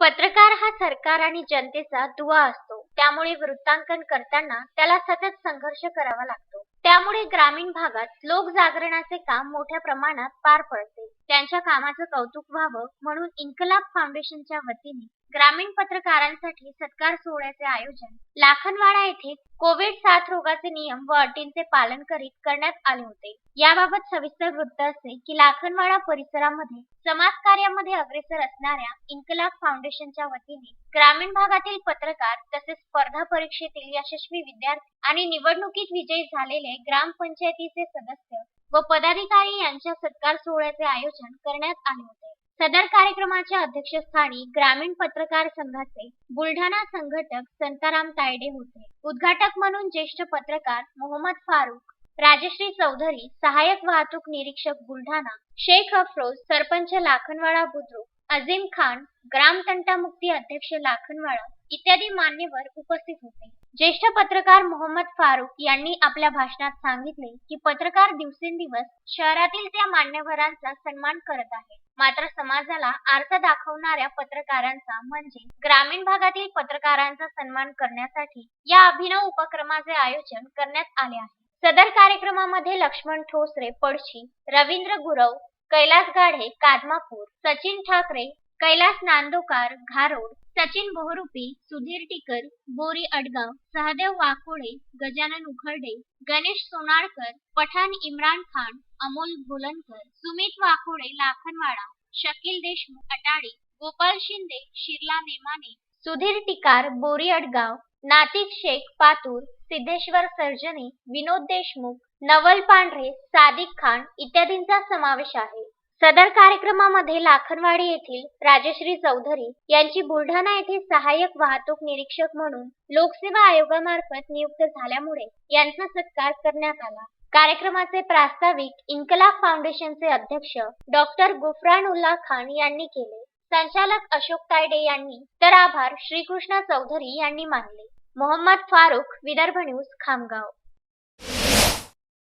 पत्रकार हा सरकार आणि जनतेचा दुवा असतो. त्यामुळे वृत्तांकन करताना त्याला सतत संघर्ष करावा लागतो. त्यामुळे ग्रामीण भागात लोक जागरणाचे काम मोठ्या प्रमाणात पार पडते. त्यांच्या कामाचं कौतुक व्हावं म्हणून इन्कलाब फाउंडेशनच्या वतीने ग्रामीण पत्रकारांसाठी सत्कार सोहळ्याचे आयोजन लाखनवाडा येथे कोविड साथ रोगाचे नियम व अटींचे पालन करीत करण्यात आले होते. याबाबत सविस्तर वृत्त असे की लाखनवाडा परिसरामध्ये समाजकार्यामध्ये अग्रेसर असणाऱ्या इन्कलाब फाउंडेशनच्या वतीने ग्रामीण भागातील पत्रकार तसेच स्पर्धा परीक्षेतील यशस्वी विद्यार्थी आणि निवडणुकीत विजयी झालेले ग्रामपंचायतीचे सदस्य व पदाधिकारी यांच्या सत्कार सोहळ्याचे आयोजन करण्यात आले होते. सदर कार्यक्रमाच्या अध्यक्षस्थानी ग्रामीण पत्रकार संघाचे बुलढाणा संघटक संताराम तायडे होते. उद्घाटक म्हणून ज्येष्ठ पत्रकार मोहम्मद फारुख राजश्री चौधरी सहाय्यक वाहतूक निरीक्षक बुलढाणा शेख अफरोज सरपंच लाखनवाडा बुद्रुक अझीम खान ग्राम तंटामुक्ती अध्यक्ष लाखनवाडा इत्यादी मान्यवर उपस्थित होते. ज्येष्ठ पत्रकार मोहम्मद फारुख यांनी आपल्या भाषणात सांगितले की पत्रकार दिवसेंदिवस शहरातील त्या मान्यवरांचा सन्मान करत आहे. मात्र समाजाला आरसा दाखवणाऱ्या पत्रकारांचा म्हणजे ग्रामीण भागातील पत्रकारांचा सन्मान करण्यासाठी या अभिनव उपक्रमाचे आयोजन करण्यात आले आहे. सदर कार्यक्रमामध्ये लक्ष्मण ठोसरे पडशी रवींद्र गुरव कैलास गाढे कादमापूर सचिन ठाकरे कैलास नांदोकार घारोड सचिन बहुरूपी सुधीर टिकर बोरी अडगाव सहदेव वाकोडे गजानन उखर्डे गणेश सोनाळकर पठाण इम्रान खान अमोल भोलनकर सुमित वाकोडे लाखनवाडा शकील देशमुख अटाडी गोपाल शिंदे शिरला नेमाने सुधीर टिकार बोरी अडगाव नातिक शेख पातूर सिद्धेश्वर सर्जनी विनोद देशमुख नवल पांढरे सादिक खान इत्यादींचा समावेश आहे. सदर कार्यक्रमामध्ये लाखनवाडी येथील राजश्री चौधरी यांची बुलढाणा येथे सहाय्यक वाहतूक निरीक्षक म्हणून लोकसेवा आयोगामार्फत नियुक्त झाल्यामुळे यांचा सत्कार करण्यात आला. कार्यक्रमाचे प्रास्ताविक इन्कलाब फाउंडेशनचे अध्यक्ष डॉक्टर गुफरान उल्ला खान यांनी केले. संचालक अशोक तायडे यांनी तर आभार श्रीकृष्ण चौधरी यांनी मानले. मोहम्मद फारुख विदर्भ न्यूज खामगाव.